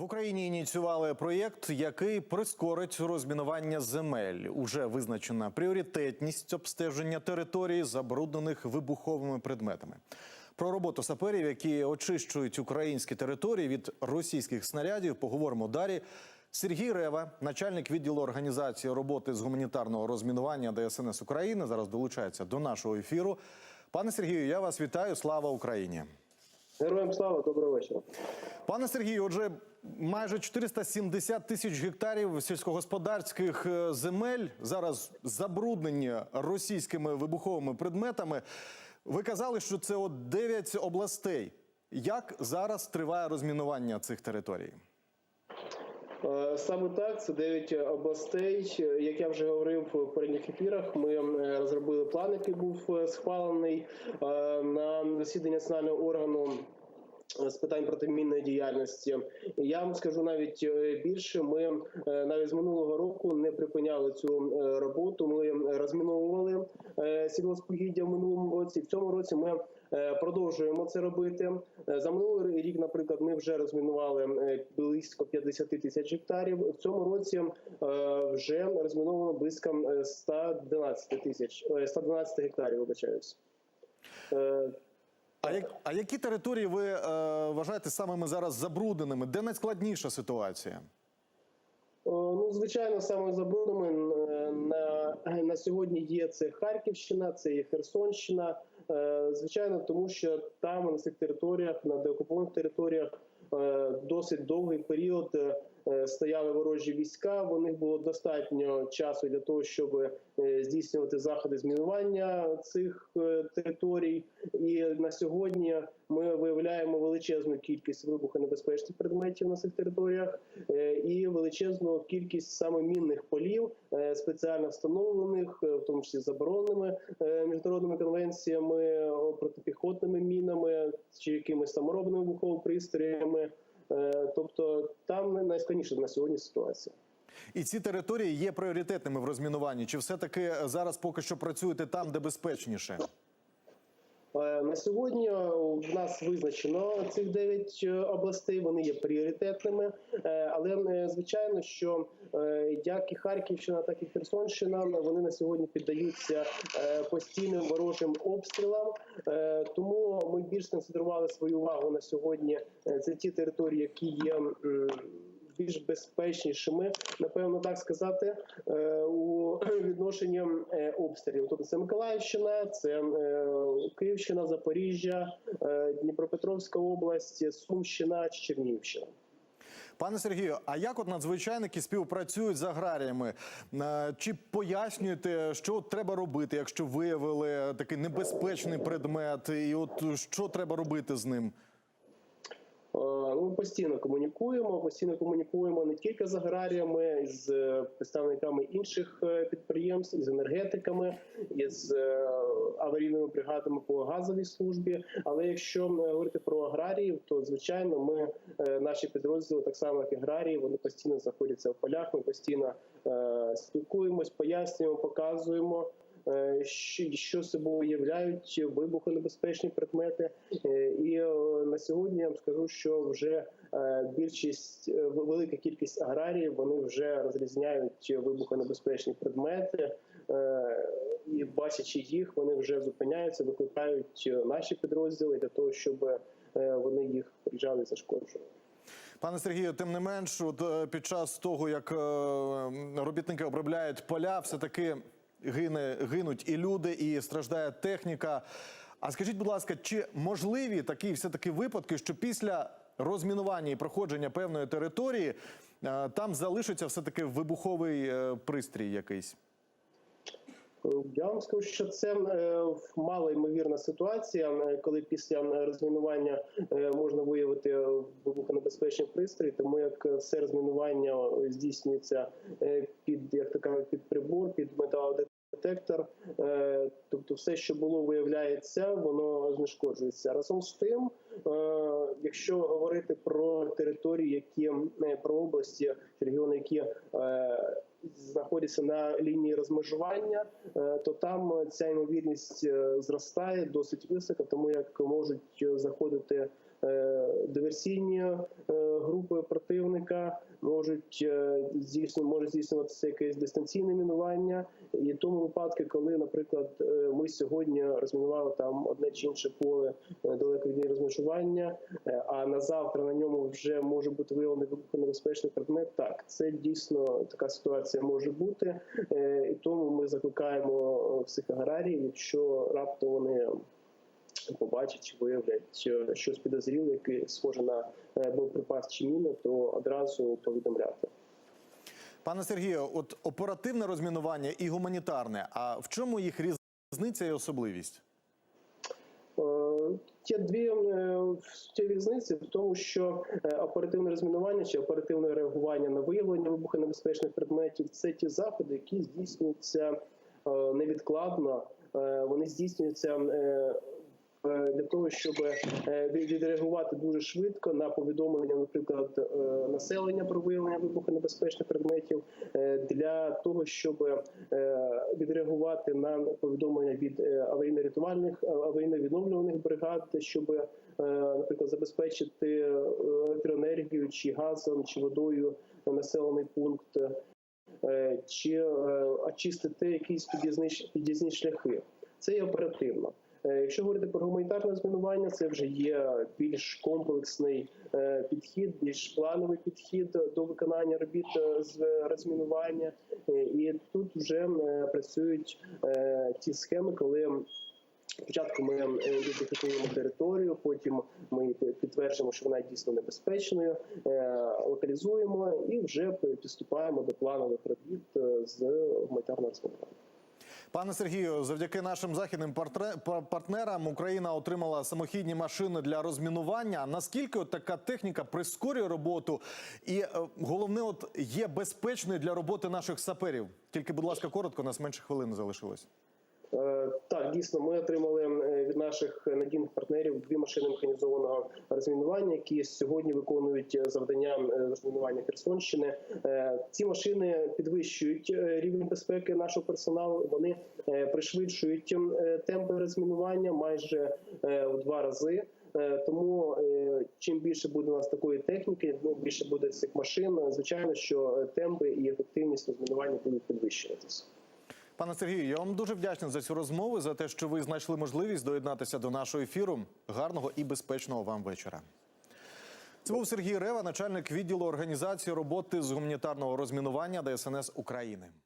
В Україні ініціювали проєкт, який прискорить розмінування земель. Уже визначена пріоритетність обстеження територій, забруднених вибуховими предметами. Про роботу саперів, які очищують українські території від російських снарядів, поговоримо далі. Сергій Рева, начальник відділу організації роботи з гуманітарного розмінування ДСНС України, зараз долучається до нашого ефіру. Пане Сергію, я вас вітаю. Слава Україні! Героям слава, доброго вечора. Пане Сергію, отже, майже 470 тисяч гектарів сільськогосподарських е, земель зараз забруднені російськими вибуховими предметами. Ви казали, що це от 9 областей. Як зараз триває розмінування цих територій? Е, Саме так, це 9 областей. Як я вже говорив в передніх ефірах, ми е, розробили план, який був е, схвалений на засіданні національного органу. З питань протимінної діяльності я вам скажу навіть більше. Ми навіть з минулого року не припиняли цю роботу. Ми розміновували сільгоспогіддя в минулому році. В цьому році ми продовжуємо це робити. Е, За минулий рік, наприклад, ми вже розмінували е, близько 50 тисяч гектарів. В цьому році е, вже розміновано близько е, 112 тисяч е, 112 гектарів. Вибачаюсь. Е, А, як, а які території ви е, вважаєте самими зараз забрудненими? Де найскладніша ситуація? Ну, звичайно, саме забрудненими е, на, на сьогодні є це Харківщина, це є Херсонщина. Е, Звичайно, тому що там на цих територіях, на деокупованих територіях, е, досить довгий період е, стояли ворожі війська. У них було достатньо часу для того, щоб е, здійснювати заходи змінування цих е, територій. І на сьогодні ми виявляємо величезну кількість вибухонебезпечних предметів на цих територіях е, і величезну кількість саме мінних полів, е, спеціально встановлених, е, в тому числі забороненими е, міжнародними конвенціями, протипіхотними мінами чи якимись саморобними вибуховими пристроями. Е, Тобто там найскладніша на сьогодні ситуація. І ці території є пріоритетними в розмінуванні? Чи все-таки зараз поки що працюєте там, де безпечніше? Е, На сьогодні в нас визначено цих 9 областей. Вони є пріоритетними, Е, але е, звичайно, що е, як і Харківщина, так і Херсонщина вони на сьогодні піддаються е, постійним ворожим обстрілам. Е, Тому ми більш концентрували свою увагу на сьогодні. Е, Це ті території, які є. Більш безпечнішими, напевно, так сказати, е, у відношенні е, обстрілів. Тобто це Миколаївщина, це е, Київщина, Запоріжжя, Дніпропетровська область, Сумщина чи Чернігівщина. Пане Сергію, а як от надзвичайники співпрацюють з аграріями? Чи пояснюєте, що треба робити, якщо виявили такий небезпечний предмет, і от що треба робити з ним? Ми постійно комунікуємо, постійно комунікуємо не тільки з аграріями, з е, представниками інших е, підприємств, з енергетиками, із е, аварійними бригадами по газовій службі. Але якщо говорити про аграріїв, то звичайно ми наші підрозділи, так само як аграрії, вони постійно знаходяться в полях. Ми постійно спілкуємось, пояснюємо, показуємо. Е, що- собою являють вибухонебезпечні предмети, Е, і е, на сьогодні я вам скажу, що вже більшість велика кількість аграріїв вони вже розрізняють вибухонебезпечні предмети, і бачачи їх, вони вже зупиняються, викликають наші підрозділи для того, щоб вони їх приїжджали і зашкоджували. Пане Сергію, тим не менш, під час того, як робітники обробляють поля, все таки гине гинуть і люди, і страждає техніка. А скажіть, будь ласка, чи можливі такі все таки випадки, що після розмінування і проходження певної території е, там залишиться все таки вибуховий е, пристрій якийсь? Я вам скажу, що це е, мало ймовірна ситуація, коли після розмінування можна виявити вибухонебезпечний пристрій, тому як все розмінування здійснюється під як така під прибор, під металодетектор. Е, Тобто, все, що було, виявляється, воно знешкоджується. Разом з тим, е, якщо говорити про території, які е, про області, регіони, які знаходяться на лінії розмежування, е, то там ця ймовірність е, зростає досить високо, тому як можуть заходити е, диверсійні е, групи противника, можуть здійсню- може здійснюватися якесь дистанційне мінування. І тому випадки, коли, наприклад, ми сьогодні розмінували там одне чи інше поле далеко від розмежування, а на завтра на ньому вже може бути виявлений вибухонебезпечний предмет. Так, це дійсно така ситуація може бути, Е, і тому ми закликаємо е, всіх аграріїв, якщо раптом вони побачать чи виявлять е, щось підозріле, яке схоже на боєприпас чи міну, то одразу повідомляти. Пане Сергію, от оперативне розмінування і гуманітарне. А в чому їх різниця і особливість? Е, Є дві е, різниці в тому, що е, оперативне розмінування чи оперативне реагування на виявлення вибухонебезпечних предметів це ті заходи, які здійснюються е, невідкладно. Вони здійснюються для того, щоб е, відреагувати дуже швидко на повідомлення, наприклад, е, населення про виявлення вибухонебезпечних предметів, е, для того, щоб е, відреагувати на повідомлення від е, аварійно-рятувальних е, аварійно-відновлювальних бригад, щоб, е, наприклад, забезпечити е, електроенергію чи газом, чи водою населений пункт, е, чи е, очистити якісь під'їзні шляхи. Це є оперативно. Е, Якщо говорити про гуманітарне розмінування, це вже є більш комплексний е, підхід, більш плановий підхід до виконання робіт е, з розмінування. І тут вже працюють ті схеми, коли спочатку ми ідентифікуємо територію, потім ми підтверджуємо, що вона дійсно небезпечною, локалізуємо і вже підступаємо до планових робіт з гуманітарного розмінування. Пане Сергію, завдяки нашим західним партнерам Україна отримала самохідні машини для розмінування. Наскільки от така техніка прискорює роботу, і е, головне, от є безпечною для роботи наших саперів? Тільки, будь ласка, коротко, у нас менше хвилини залишилось. Е, Так, дійсно, ми отримали е, від наших надійних партнерів дві машини механізованого розмінування, які сьогодні виконують е, завдання розмінування Херсонщини. Ці машини підвищують рівень безпеки нашого персоналу. Вони пришвидшують темпи розмінування майже в два рази. Тому чим більше буде у нас такої техніки, ну більше буде цих машин. Звичайно, що темпи і ефективність розмінування будуть підвищуватися. Пане Сергію, я вам дуже вдячний за цю розмову, за те, що ви знайшли можливість доєднатися до нашого ефіру. Гарного і безпечного вам вечора. Це був Сергій Рева, начальник відділу організації роботи з гуманітарного розмінування ДСНС України.